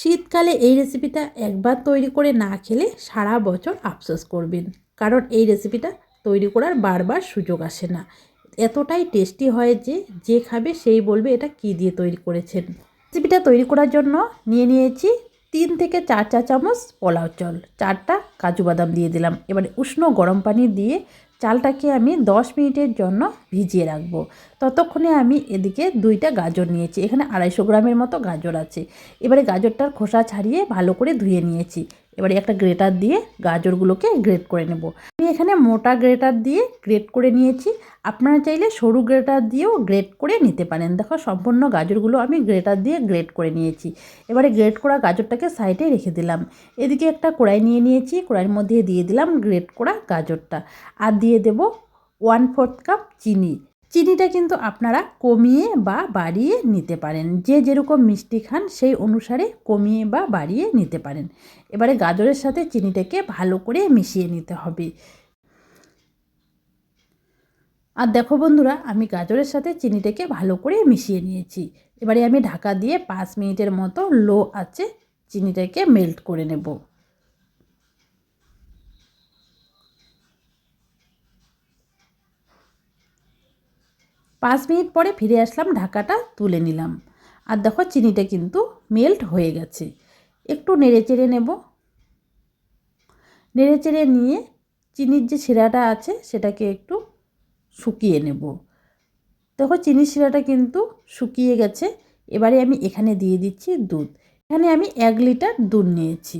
শীতকালে এই রেসিপিটা একবার তৈরি করে না খেলে সারা বছর আফসোস করবেন। কারণ এই রেসিপিটা তৈরি করার বারবার সুযোগ আসে না। এতটাই টেস্টি হয় যে যে খাবে সেই বলবে এটা কি দিয়ে তৈরি করেছেন। রেসিপিটা তৈরি করার জন্য নিয়ে নিয়েছি তিন থেকে চার চা চামচ পোলাও চল, চারটা কাজু বাদাম দিয়ে দিলাম। এবারে উষ্ণ গরম পানি দিয়ে চালটাকে আমি 10 মিনিটের জন্য ভিজিয়ে রাখব। ততক্ষণে আমি এদিকে দুইটা গাজর নিয়েছি। এখানে আড়াইশো গ্রামের মতো গাজর আছে। এবারে গাজরটার খোসা ছাড়িয়ে ভালো করে ধুয়ে নিয়েছি। এবারে একটা গ্রেটার দিয়ে গাজরগুলোকে গ্রেট করে নেব। আমি এখানে মোটা গ্রেটার দিয়ে গ্রেট করে নিয়েছি। আপনারা চাইলে সরু গ্রেটার দিয়েও গ্রেট করে নিতে পারেন। দেখো, সম্পূর্ণ গাজরগুলো আমি গ্রেটার দিয়ে গ্রেট করে নিয়েছি। এবারে গ্রেট করা গাজরটাকে সাইডে রেখে দিলাম। এদিকে একটা কড়াই নিয়ে নিয়েছি। কড়াইয়ের মধ্যে দিয়ে দিলাম গ্রেট করা গাজরটা। আর দিয়ে দেব ওয়ান ফোর্থ কাপ চিনি। চিনিটা কিন্তু আপনারা কমিয়ে বা বাড়িয়ে নিতে পারেন। যে যেরকম মিষ্টি খান, সেই অনুসারে কমিয়ে বা বাড়িয়ে নিতে পারেন। এবারে গাজরের সাথে চিনিটাকে ভালো করে মিশিয়ে নিতে হবে। আর দেখো বন্ধুরা, আমি গাজরের সাথে চিনিটাকে ভালো করে মিশিয়ে নিয়েছি। এবারে আমি ঢাকা দিয়ে পাঁচ মিনিটের মতো লো আছে চিনিটাকে মেল্ট করে নেব। পাঁচ মিনিট পরে ফিরে আসলাম, ঢাকাটা তুলে নিলাম। আর দেখো চিনিটা কিন্তু মেল্ট হয়ে গেছে। একটু নেড়ে চেড়ে নেব। নেড়ে চেড়ে নিয়ে চিনির যে শিরাটা আছে, সেটাকে একটু শুকিয়ে নেব। দেখো চিনির শিরাটা কিন্তু শুকিয়ে গেছে। এবারে আমি এখানে দিয়ে দিচ্ছি দুধ। এখানে আমি এক লিটার দুধ নিয়েছি।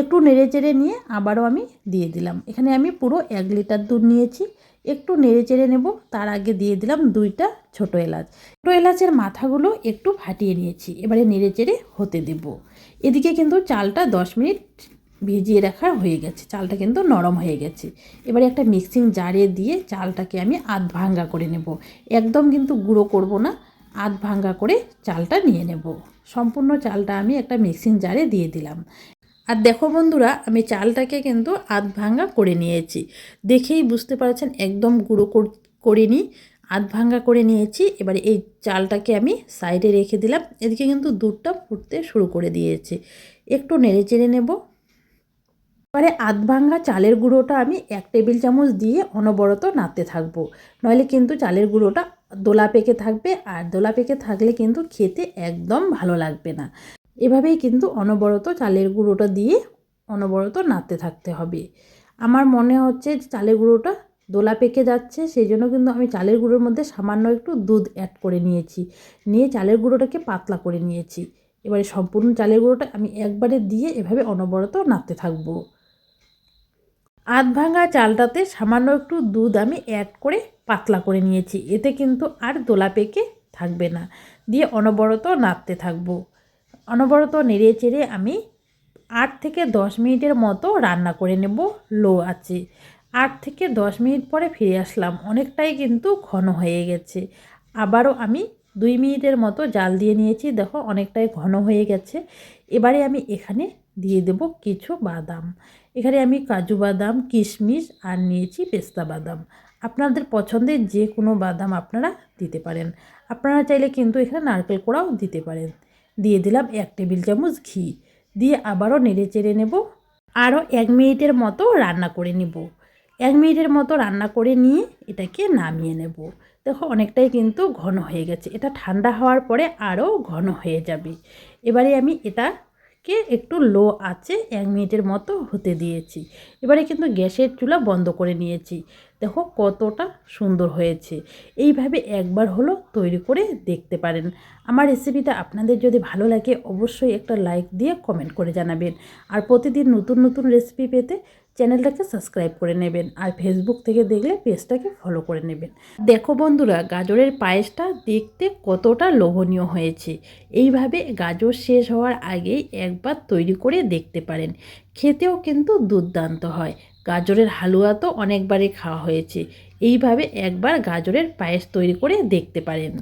একটু নেড়ে চেড়ে নিয়ে আবারও আমি দিয়ে দিলাম। এখানে আমি পুরো এক লিটার দুধ নিয়েছি। একটু নেড়ে চেড়ে নেব, তার আগে দিয়ে দিলাম দুইটা ছোটো এলাচ। ছোটো এলাচের মাথাগুলো একটু ফাটিয়ে নিয়েছি, এবারে নেড়ে চেড়ে হতে দেব। এদিকে কিন্তু চালটা দশ মিনিট ভিজিয়ে রাখা হয়ে গেছে, চালটা কিন্তু নরম হয়ে গেছে। এবারে একটা মিক্সিং জারে দিয়ে চালটাকে আমি আধ ভাঙ্গা করে নেব। একদম কিন্তু গুঁড়ো করব না, আধ ভাঙ্গা করে চালটা নিয়ে নেব। সম্পূর্ণ চালটা আমি একটা মিক্সিং জারে দিয়ে দিলাম। আর দেখো বন্ধুরা, আমি চালটাকে কিন্তু আধ ভাঙ্গা করে নিয়েছি। দেখেই বুঝতে পারছেন, একদম গুঁড়ো করিনি, আধ ভাঙ্গা করে নিয়েছি। এবারে এই চালটাকে আমি সাইডে রেখে দিলাম। এদিকে কিন্তু দুধটা ফুটতে শুরু করে দিয়েছে। একটু নেড়ে চেড়ে নেব। এবারে আধ ভাঙ্গা চালের গুঁড়োটা আমি এক টেবিল চামচ দিয়ে অনবরত নাড়তে থাকব। নইলে কিন্তু চালের গুঁড়োটা দোলা পেকে থাকবে, আর দোলা পেকে থাকলে কিন্তু খেতে একদম ভালো লাগবে না। এভাবেই কিন্তু অনবরত চালের গুঁড়োটা দিয়ে অনবরত নাড়তে থাকতে হবে। আমার মনে হচ্ছে যে চালের গুঁড়োটা দোলা পেকে যাচ্ছে, সেই জন্য কিন্তু আমি চালের গুঁড়োর মধ্যে সামান্য একটু দুধ অ্যাড করে নিয়েছি। নিয়ে চালের গুঁড়োটাকে পাতলা করে নিয়েছি। এবারে সম্পূর্ণ চালের গুঁড়োটা আমি একবারে দিয়ে এভাবে অনবরত নাড়তে থাকব। আধ ভাঙা চালটাতে সামান্য একটু দুধ আমি অ্যাড করে পাতলা করে নিয়েছি। এতে কিন্তু আর দোলা পেকে থাকবে না। দিয়ে অনবরত নাড়তে থাকব। অনবরত নেড়ে চেড়ে আমি আট থেকে দশ মিনিটের মতো রান্না করে নেব লো আছে। আট থেকে দশ মিনিট পরে ফিরে আসলাম। অনেকটাই কিন্তু ঘন হয়ে গেছে। আবারও আমি দুই মিনিটের মতো জাল দিয়ে নিয়েছি। দেখো, অনেকটাই ঘন হয়ে গেছে। এবারে আমি এখানে দিয়ে দেব কিছু বাদাম। এখানে আমি কাজু বাদাম, কিশমিশ আর নিয়েছি পেস্তা বাদাম। আপনাদের পছন্দের যে কোনো বাদাম আপনারা দিতে পারেন। আপনারা চাইলে কিন্তু এখানে নারকেল কোড়াও দিতে পারেন। দিয়ে দিলাম এক টেবিল চামচ ঘি। দিয়ে আবারও নেড়ে চেড়ে নেব। আরও এক মিনিটের মতো রান্না করে নেব। এক মিনিটের মতো রান্না করে নিয়ে এটাকে নামিয়ে নেব। দেখো অনেকটাই কিন্তু ঘন হয়ে গেছে। এটা ঠান্ডা হওয়ার পরে আরও ঘন হয়ে যাবে। এবারে আমি এটা কে একটু লো আছে এক মিনিটের মতো হতে দিয়েছি। এবারে কিন্তু গ্যাসের চুলা বন্ধ করে নিয়েছি। দেখো কতটা সুন্দর হয়েছে। এইভাবে একবার হলো তৈরি করে দেখতে পারেন। আমার রেসিপিটা আপনাদের যদি ভালো লাগে অবশ্যই একটা লাইক দিয়ে কমেন্ট করে জানাবেন। আর প্রতিদিন নতুন নতুন রেসিপি পেতে চ্যানেলটাকে সাবস্ক্রাইব করে নেবেন। আর ফেসবুক থেকে দেখলে পেজটাকে ফলো করে নেবেন। দেখো বন্ধুরা, গাজরের পায়েসটা দেখতে কতটা লোভনীয় হয়েছে। এইভাবে গাজর শেষ হওয়ার আগেই একবার তৈরি করে দেখতে পারেন। খেতেও কিন্তু দুর্দান্ত হয়। গাজরের হালুয়া তো অনেকবারই খাওয়া হয়েছে। এইভাবে একবার গাজরের পায়েস তৈরি করে দেখতে পারেন।